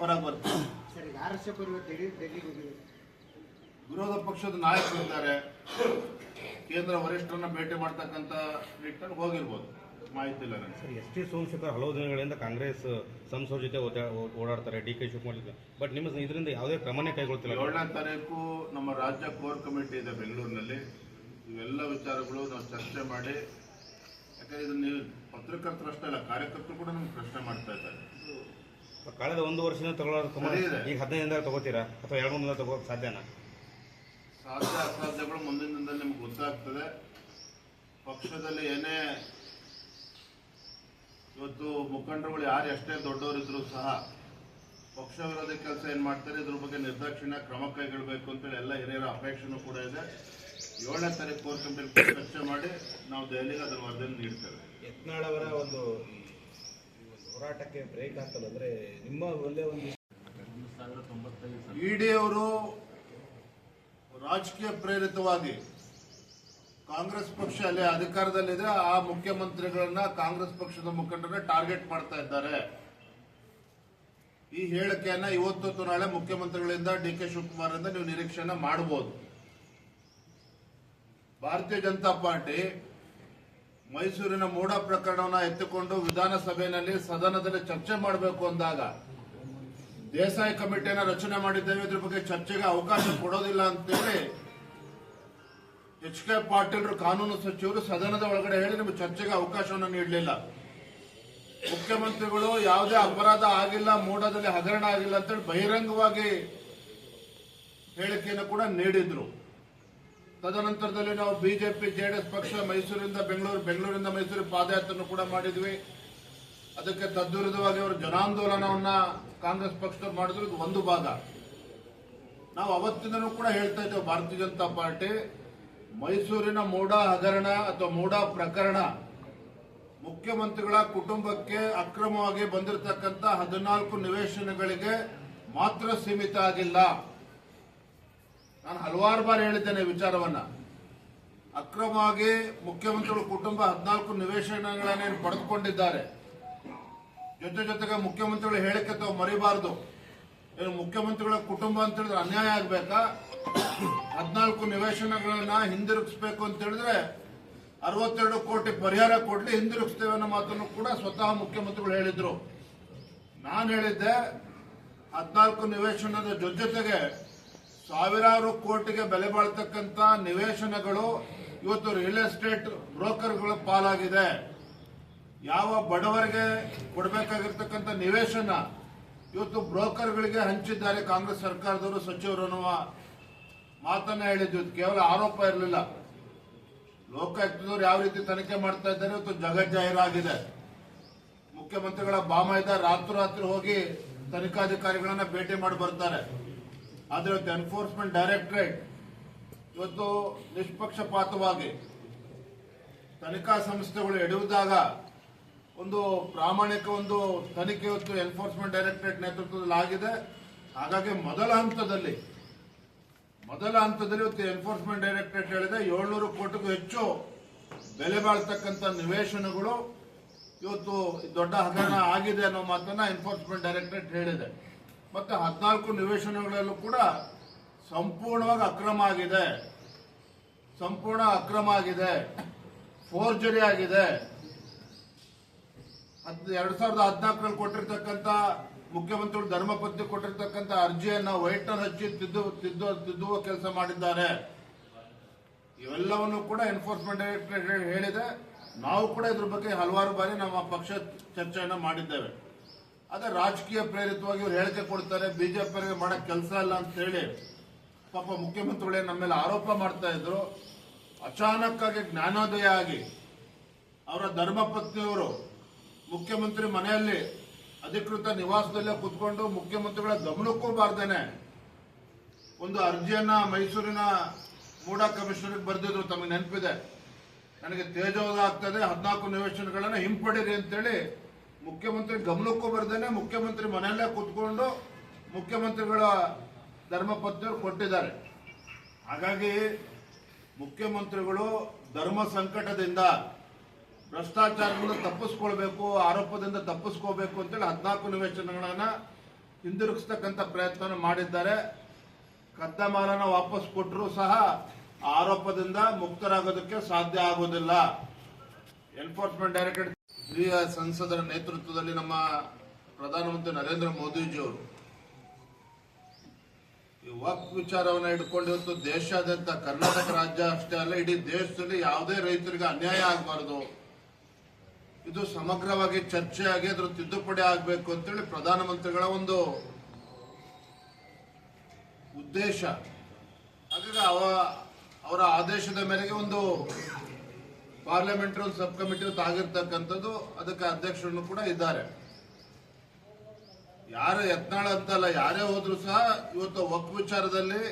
ಹೊರಗೆ ಬರ್ತದೆ ವಿರೋಧ ಪಕ್ಷದ ನಾಯಕರಿದ್ದಾರೆ ಕೇಂದ್ರ ವರಿಷ್ಠರನ್ನ ಭೇಟಿ ಮಾಡ್ತಕ್ಕಂಥ ನಿಟ್ಟಿನಲ್ಲಿ ಹೋಗಿರ್ಬೋದು. ಮಾಹಿತಿ ಇಲ್ಲ ನನಗೆ. ಸರ್ ಎಸ್ ಟಿ ಸೋಮಶೇಖರ್ ಹಲವು ದಿನಗಳಿಂದ ಕಾಂಗ್ರೆಸ್ ಸಂಸದ ಜೊತೆ ಓದಾ- ಓಡಾಡ್ತಾರೆ. ಡಿ ಕೆ ಶಿವಕುಮಾರ್ ಜೊತೆ ಬಟ್ ನಿಮ್ಮ ಇದರಿಂದ ಯಾವುದೇ ಕ್ರಮನೇ ಕೈಗೊಳ್ತಿಲ್ಲ. ಏಳನೇ ತಾರೀಕು ನಮ್ಮ ರಾಜ್ಯ ಕೋರ್ ಕಮಿಟಿ ಇದೆ ಬೆಂಗಳೂರಿನಲ್ಲಿ. ಇವೆಲ್ಲ ವಿಚಾರಗಳು ನಾವು ಚರ್ಚೆ ಮಾಡಿ. ಯಾಕಂದ್ರೆ ಇದನ್ನು ನೀವು ಪತ್ರಕರ್ತರಷ್ಟೇ ಅಲ್ಲ ಕಾರ್ಯಕರ್ತರು ಕೂಡ ನಮ್ಗೆ ಪ್ರಶ್ನೆ ಮಾಡ್ತಾ ಇದ್ದಾರೆ. ಕಳೆದ ಒಂದು ವರ್ಷದಿಂದ ತಗೊಳ್ಳೋದು ತುಂಬಾ ಈಗ. ಈಗ ಹದಿನೈದಿಂದ ತಗೋತೀರಾ? ಅಥವಾ ಎರಡು ಮೂರು ತಗೋಕ್ ಸಾಧ್ಯನಾ? ಸಾಧ್ಯ ಅಸಾಧ್ಯಗಳು ಮುಂದಿನ ದಿನದಲ್ಲಿ ನಿಮ್ಗೆ ಗೊತ್ತಾಗ್ತದೆ. ಪಕ್ಷದಲ್ಲಿ ಏನೇ ಇವತ್ತು ಮುಖಂಡರುಗಳು ಯಾರು ಎಷ್ಟೇ ದೊಡ್ಡವರಿದ್ರು ಸಹ ಪಕ್ಷ ವಿರೋಧಿ ಕೆಲಸ ಏನ್ ಮಾಡ್ತಾರೆ ಇದ್ರ ಬಗ್ಗೆ ನಿರ್ದಾಕ್ಷಿಣ್ಯ ಕ್ರಮ ಕೈಗೊಳ್ಳಬೇಕು ಅಂತೇಳಿ ಎಲ್ಲ ಹಿರಿಯರ ಅಪೇಕ್ಷೆನೂ ಕೂಡ ಇದೆ. ಏಳನೇ ತಾರೀಕು ಕೋರ್ ಕಮಿಟಿ ಚರ್ಚೆ ಮಾಡಿ ನಾವು ದೆಹಲಿಗೆ ಅದರ ವರದಿಯನ್ನು ನೀಡ್ತೇವೆ. ಯತ್ನಾಳ್ ಅವರ ಒಂದು ಹೋರಾಟಕ್ಕೆ ಬ್ರೇಕ್ ಹಾಕಲ್ಲ ಅಂದ್ರೆ ನಿಮ್ಮ ಒಳ್ಳೆ ಒಂದು ಇಡಿ ಅವರು ರಾಜಕೀಯ ಪ್ರೇರಿತವಾಗಿ ಕಾಂಗ್ರೆಸ್ ಪಕ್ಷ ಅಲ್ಲಿ ಅಧಿಕಾರದಲ್ಲಿದೆ ಆ ಮುಖ್ಯಮಂತ್ರಿಗಳನ್ನ ಕಾಂಗ್ರೆಸ್ ಪಕ್ಷದ ಮುಖಂಡರ ಟಾರ್ಗೆಟ್ ಮಾಡ್ತಾ ಇದ್ದಾರೆ. ಈ ಹೇಳಿಕೆಯನ್ನ ಇವತ್ತು ನಾಳೆ ಮುಖ್ಯಮಂತ್ರಿಗಳಿಂದ ಡಿ ಕೆ ಶಿವಕುಮಾರ್ ನೀವು ನಿರೀಕ್ಷೆಯನ್ನ ಮಾಡಬಹುದು ಭಾರತೀಯ ಜನತಾ ಪಾರ್ಟಿ ಮೈಸೂರಿನ ಮೂಡ ಪ್ರಕರಣವನ್ನು ಎತ್ತಿಕೊಂಡು ವಿಧಾನಸಭೆಯಲ್ಲಿ ಸದನದಲ್ಲಿ ಚರ್ಚೆ ಮಾಡಬೇಕು ಅಂದಾಗ ದೇಸಾಯಿ ಕಮಿಟಿಯನ್ನು ರಚನೆ ಮಾಡಿದ್ದೇವೆ, ಇದ್ರ ಬಗ್ಗೆ ಚರ್ಚೆಗೆ ಅವಕಾಶ ಕೊಡೋದಿಲ್ಲ ಅಂತೇಳಿ ಎಚ್ ಕೆ ಪಾಟೀಲ್ರು ಕಾನೂನು ಸಚಿವರು ಸದನದ ಒಳಗಡೆ ಹೇಳಿ ನಿಮಗೆ ಚರ್ಚೆಗೆ ಅವಕಾಶವನ್ನು ನೀಡಲಿಲ್ಲ. ಮುಖ್ಯಮಂತ್ರಿಗಳು ಯಾವುದೇ ಅಪರಾಧ ಆಗಿಲ್ಲ, ಮೂಡದಲ್ಲಿ ಹಗರಣ ಆಗಿಲ್ಲ ಅಂತೇಳಿ ಬಹಿರಂಗವಾಗಿ ಹೇಳಿಕೆಯನ್ನು ಕೂಡ ನೀಡಿದ್ರು. ತದನಂತರದಲ್ಲಿ ನಾವು ಬಿಜೆಪಿ, ಜೆಡಿಎಸ್ ಪಕ್ಷ, ಮೈಸೂರಿಂದ ಬೆಂಗಳೂರು, ಬೆಂಗಳೂರಿಂದ ಮೈಸೂರು ಪಾದಯಾತ್ರೆಯನ್ನು ಕೂಡ ಮಾಡಿದ್ವಿ. ಅದಕ್ಕೆ ತದ್ವಿರುದ್ಧವಾಗಿ ಅವರು ಜನಾಂದೋಲನವನ್ನ ಕಾಂಗ್ರೆಸ್ ಪಕ್ಷದವ್ರು ಮಾಡಿದ್ರು. ಇದು ಒಂದು ಭಾಗ. ನಾವು ಅವತ್ತಿಂದನೂ ಕೂಡ ಹೇಳ್ತಾ ಇದ್ದೇವೆ, ಭಾರತೀಯ ಜನತಾ ಪಾರ್ಟಿ. ಮೈಸೂರಿನ ಮೂಡಾ ಹಗರಣ ಅಥವಾ ಮೋಡಾ ಪ್ರಕರಣ ಮುಖ್ಯಮಂತ್ರಿಗಳ ಕುಟುಂಬಕ್ಕೆ ಅಕ್ರಮವಾಗಿ ಬಂದಿರತಕ್ಕಂಥ ಹದಿನಾಲ್ಕು ನಿವೇಶನಗಳಿಗೆ ಮಾತ್ರ ಸೀಮಿತ ಆಗಿಲ್ಲ. ನಾನು ಹಲವಾರು ಬಾರಿ ಹೇಳಿದ್ದೇನೆ ವಿಚಾರವನ್ನ. ಅಕ್ರಮವಾಗಿ ಮುಖ್ಯಮಂತ್ರಿಗಳ ಕುಟುಂಬ ಹದಿನಾಲ್ಕು ನಿವೇಶನಗಳನ್ನೇನು ಪಡೆದುಕೊಂಡಿದ್ದಾರೆ. ಜೊತೆ ಜೊತೆಗೆ ಮುಖ್ಯಮಂತ್ರಿಗಳ ಹೇಳಿಕೆ ತಾವು ಮರಿಬಾರದು. ಏನು ಮುಖ್ಯಮಂತ್ರಿಗಳ ಕುಟುಂಬ ಅಂತ ಹೇಳಿದ್ರೆ ಅನ್ಯಾಯ ಆಗ್ಬೇಕಾ? ಹದಿನಾಲ್ಕು ನಿವೇಶನಗಳನ್ನ ಹಿಂದಿರುಗಿಸ್ಬೇಕು ಅಂತ ಹೇಳಿದ್ರೆ ಅರವತ್ತೆರಡು ಕೋಟಿ ಪರಿಹಾರ ಕೊಡ್ಲಿ, ಹಿಂದಿರುಗಿಸ್ತೇವೆ ಅನ್ನೋ ಮಾತನ್ನು ಕೂಡ ಸ್ವತಃ ಮುಖ್ಯಮಂತ್ರಿಗಳು ಹೇಳಿದ್ರು. ನಾನು ಹೇಳಿದ್ದೆ ಹದಿನಾಲ್ಕು ನಿವೇಶನದ ಜೊತೆ ಜೊತೆಗೆ ಸಾವಿರಾರು ಕೋಟಿಗೆ ಬೆಲೆ ಬಾಳ್ತಕ್ಕಂತ ನಿವೇಶನಗಳು ಇವತ್ತು ರಿಯಲ್ ಎಸ್ಟೇಟ್ ಬ್ರೋಕರ್ಗಳ ಪಾಲಾಗಿದೆ. ಯಾವ ಬಡವರಿಗೆ ಕೊಡಬೇಕಾಗಿರ್ತಕ್ಕಂಥ ನಿವೇಶನ ಇವತ್ತು ಬ್ರೋಕರ್ಗಳಿಗೆ ಹಂಚಿದ್ದಾರೆ ಕಾಂಗ್ರೆಸ್ ಸರ್ಕಾರದವರು ಸಚಿವರು ಅನ್ನುವ ಮಾತನ್ನ ಹೇಳಿದ್ವಿ ಕೇವಲ ಆರೋಪ ಇರಲಿಲ್ಲ. ಲೋಕಾಯುಕ್ತದವರು ಯಾವ ರೀತಿ ತನಿಖೆ ಮಾಡ್ತಾ ಇದ್ದಾರೆ ಇವತ್ತು ಜಗಜ್ಜಾಹೀರಾಗಿದೆ. ಮುಖ್ಯಮಂತ್ರಿಗಳ ಬಾಮಯ್ಯದ ರಾತ್ರಿ ರಾತ್ರಿ ಹೋಗಿ ತನಿಖಾಧಿಕಾರಿಗಳನ್ನ ಭೇಟಿ ಮಾಡಿ ಬರ್ತಾರೆ. ಆದ್ರೆ ಇವತ್ತು ಎನ್ಫೋರ್ಸ್ಮೆಂಟ್ ಡೈರೆಕ್ಟರೇಟ್ ಇವತ್ತು ನಿಷ್ಪಕ್ಷಪಾತವಾಗಿ ತನಿಖಾ ಸಂಸ್ಥೆಗಳು ಎಡುವುದಾಗ ಒಂದು ಪ್ರಾಮಾಣಿಕ ಒಂದು ತನಿಖೆ ಇವತ್ತು ಎನ್ಫೋರ್ಸ್ಮೆಂಟ್ ಡೈರೆಕ್ಟರೇಟ್ ನೇತೃತ್ವದಲ್ಲಿ ಆಗಿದೆ. ಹಾಗಾಗಿ ಮೊದಲ ಹಂತದಲ್ಲಿ ಮೊದಲ ಹಂತದಲ್ಲಿ ಇವತ್ತು ಎನ್ಫೋರ್ಸ್ಮೆಂಟ್ ಡೈರೆಕ್ಟರೇಟ್ ಹೇಳಿದೆ. ಏಳ್ನೂರು ಕೋಟಿಗೂ ಹೆಚ್ಚು ಬೆಲೆ ಬಾಳ್ತಕ್ಕಂಥ ನಿವೇಶನಗಳು ಇವತ್ತು ದೊಡ್ಡ ಹಗರಣ ಆಗಿದೆ ಅನ್ನೋ ಮಾತನ್ನ ಎನ್ಫೋರ್ಸ್ಮೆಂಟ್ ಡೈರೆಕ್ಟರೇಟ್ ಹೇಳಿದೆ. ಮತ್ತೆ ಹದಿನಾಲ್ಕು ನಿವೇಶನಗಳಲ್ಲೂ ಕೂಡ ಸಂಪೂರ್ಣವಾಗಿ ಅಕ್ರಮ ಆಗಿದೆ. ಸಂಪೂರ್ಣ ಅಕ್ರಮ ಆಗಿದೆ. ಫೋರ್ಜರಿ ಆಗಿದೆ. ಹದ್- ಎರಡ್ ಸಾವಿರದ ಹದಿನಾಲ್ಕರಲ್ಲಿ ಕೊಟ್ಟಿರ್ತಕ್ಕಂಥ ಮುಖ್ಯಮಂತ್ರಿಗಳು ಧರ್ಮಪತ್ನಿ ಕೊಟ್ಟಿರ್ತಕ್ಕಂಥ ಅರ್ಜಿಯನ್ನು ವೈಟ್ನರ್ ಹಚ್ಚಿ ತಿದ್ದು ತಿದ್ದು, ತಿದ್ದುವ ಕೆಲಸ ಮಾಡಿದ್ದಾರೆ. ಇವೆಲ್ಲವನ್ನು ಕೂಡ ಎನ್ಫೋರ್ಸ್ಮೆಂಟ್ ಡೈರೆಕ್ಟರೇಟ್ ಹೇಳಿದೆ. ನಾವು ಕೂಡ ಇದ್ರ ಬಗ್ಗೆ ಹಲವಾರು ಬಾರಿ ನಮ್ಮ ಪಕ್ಷ ಚರ್ಚೆಯನ್ನು ಮಾಡಿದ್ದೇವೆ. ಅದೇ ರಾಜಕೀಯ ಪ್ರೇರಿತವಾಗಿ ಇವ್ರು ಹೇಳಿಕೆ ಕೊಡ್ತಾರೆ ಬಿಜೆಪಿ ಮಾಡಕ್ ಕೆಲಸ ಇಲ್ಲ ಅಂತ ಹೇಳಿ ಪಾಪ ಮುಖ್ಯಮಂತ್ರಿಗಳೇ ನಮ್ಮ ಮೇಲೆ ಆರೋಪ ಮಾಡ್ತಾ ಇದ್ರು. ಅಚಾನಕ್ ಆಗಿ ಜ್ಞಾನೋದಯ ಆಗಿ ಅವರ ಧರ್ಮಪತ್ನಿಯವರು ಮುಖ್ಯಮಂತ್ರಿ ಮನೆಯಲ್ಲಿ ಅಧಿಕೃತ ನಿವಾಸದಲ್ಲೇ ಕುತ್ಕೊಂಡು ಮುಖ್ಯಮಂತ್ರಿಗಳ ಗಮನಕ್ಕೂ ಬಾರ್ದೇನೆ ಒಂದು ಅರ್ಜಿಯನ್ನ ಮೈಸೂರಿನ ಮೂಡಾ ಕಮಿಷನರ್ಗೆ ಬರೆದಿದ್ರು, ತಮಗೆ ನೆನಪಿದೆ. ನನಗೆ ತೇಜೋದ ಆಗ್ತದೆ, ಹದಿನಾಲ್ಕು ನಿವೇಶನಗಳನ್ನ ಹಿಂಪಡೀರಿ ಅಂತೇಳಿ ಮುಖ್ಯಮಂತ್ರಿ ಗಮನಕ್ಕೂ ಬರ್ದೇನೆ ಮುಖ್ಯಮಂತ್ರಿ ಮನೆಯಲ್ಲೇ ಕೂತ್ಕೊಂಡು ಮುಖ್ಯಮಂತ್ರಿಗಳ ಧರ್ಮಪತ್ನಿಯವರು ಕೊಟ್ಟಿದ್ದಾರೆ. ಹಾಗಾಗಿ ಮುಖ್ಯಮಂತ್ರಿಗಳು ಧರ್ಮ ಸಂಕಟದಿಂದ ಭ್ರಷ್ಟಾಚಾರದಿಂದ ತಪ್ಪಿಸ್ಕೊಳ್ಬೇಕು, ಆರೋಪದಿಂದ ತಪ್ಪಿಸ್ಕೋಬೇಕು ಅಂತೇಳಿ ಹದಿನಾಲ್ಕು ನಿವೇಶನಗಳನ್ನ ಹಿಂದಿರುಗಿಸ್ತಕ್ಕಂಥ ಪ್ರಯತ್ನ ಮಾಡಿದ್ದಾರೆ. ಕದ್ದ ಮಾಲನ ವಾಪಸ್ ಕೊಟ್ಟರೂ ಸಹ ಆರೋಪದಿಂದ ಮುಕ್ತರಾಗೋದಕ್ಕೆ ಸಾಧ್ಯ ಆಗೋದಿಲ್ಲ. ಎನ್ಫೋರ್ಸ್ಮೆಂಟ್ ಡೈರೆಕ್ಟರೇಟ್ ಹಿರಿಯ ಸಂಸದರ ನೇತೃತ್ವದಲ್ಲಿ ನಮ್ಮ ಪ್ರಧಾನಮಂತ್ರಿ ನರೇಂದ್ರ ಮೋದಿಜಿಯವರು ಈ ವಕ್ ವಿಚಾರವನ್ನ ಇಟ್ಕೊಂಡು ಇವತ್ತು ದೇಶಾದ್ಯಂತ ಕರ್ನಾಟಕ ರಾಜ್ಯ ಅಷ್ಟೇ ಅಲ್ಲ, ಇಡೀ ದೇಶದಲ್ಲಿ ಯಾವುದೇ ರೈತರಿಗೆ ಅನ್ಯಾಯ ಆಗಬಾರದು. ಇದು ಸಮಗ್ರವಾಗಿ ಚರ್ಚೆ ಆಗಿ ಅದ್ರ ತಿದ್ದುಪಡಿ ಆಗಬೇಕು ಅಂತೇಳಿ ಪ್ರಧಾನಮಂತ್ರಿಗಳ ಒಂದು ಉದ್ದೇಶ. ಹಾಗಾಗಿ ಅವ ಅವರ ಆದೇಶದ ಮೇರೆಗೆ ಒಂದು ಪಾರ್ಲಿಮೆಂಟರಿ ಸಬ್ ಕಮಿಟಿ ಆಗಿರ್ತಕ್ಕಂಥದ್ದು ಅದಕ್ಕೆ ಅಧ್ಯಕ್ಷರು ಕೂಡ ಇದ್ದಾರೆ. ಯಾರು ಯತ್ನಾಳ ಅಂತಲ್ಲ, ಯಾರೇ ಹೋದ್ರು ಸಹ ಇವತ್ತು ಒಕ್ ವಿಚಾರದಲ್ಲಿ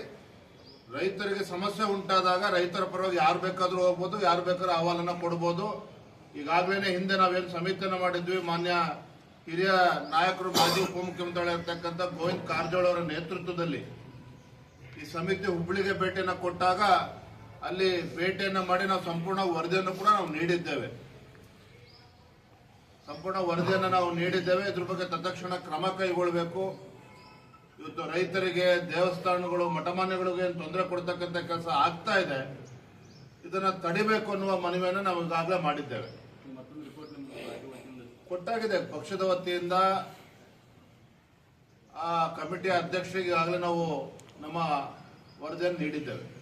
ರೈತರಿಗೆ ಸಮಸ್ಯೆ ಉಂಟಾದಾಗ ರೈತರ ಪರವಾಗಿ ಯಾರು ಬೇಕಾದ್ರೂ ಹೋಗ್ಬೋದು, ಯಾರು ಬೇಕಾದ್ರೂ ಅಹವಾಲನ್ನ ಕೊಡ್ಬೋದು. ಈಗಾಗಲೇ ಹಿಂದೆ ನಾವೇನು ಸಮಿತಿಯನ್ನು ಮಾಡಿದ್ವಿ, ಮಾನ್ಯ ಹಿರಿಯ ನಾಯಕರು ಮಾಜಿ ಉಪಮುಖ್ಯಮಂತ್ರಿಗಳಿರ್ತಕ್ಕಂಥ ಗೋವಿಂದ್ ಕಾರಜೋಳ ಅವರ ನೇತೃತ್ವದಲ್ಲಿ. ಈ ಸಮಿತಿ ಹುಬ್ಬಳ್ಳಿಗೆ ಭೇಟಿಯನ್ನು ಕೊಟ್ಟಾಗ ಅಲ್ಲಿ ಭೇಟಿಯನ್ನು ಮಾಡಿ ನಾವು ಸಂಪೂರ್ಣ ವರದಿಯನ್ನು ಕೂಡ ನಾವು ನೀಡಿದ್ದೇವೆ. ಸಂಪೂರ್ಣ ವರದಿಯನ್ನು ನಾವು ನೀಡಿದ್ದೇವೆ. ಇದ್ರ ಬಗ್ಗೆ ತತ್ಕ್ಷಣ ಕ್ರಮ ಕೈಗೊಳ್ಳಬೇಕು. ಇವತ್ತು ರೈತರಿಗೆ, ದೇವಸ್ಥಾನಗಳು, ಮಠಮಾನ್ಯಗಳಿಗೆ ಏನು ತೊಂದರೆ ಕೊಡ್ತಕ್ಕಂಥ ಕೆಲಸ ಆಗ್ತಾ ಇದೆ. ಇದನ್ನ ತಡಿಬೇಕು ಅನ್ನುವ ಮನವಿಯನ್ನು ನಾವು ಈಗಾಗಲೇ ಮಾಡಿದ್ದೇವೆ. ಕೊಟ್ಟಾಗಿದೆ. ಪಕ್ಷದ ವತಿಯಿಂದ ಆ ಕಮಿಟಿ ಅಧ್ಯಕ್ಷರಿಗೆ ಈಗಾಗಲೇ ನಾವು ನಮ್ಮ ವರದಿಯನ್ನು ನೀಡಿದ್ದೇವೆ.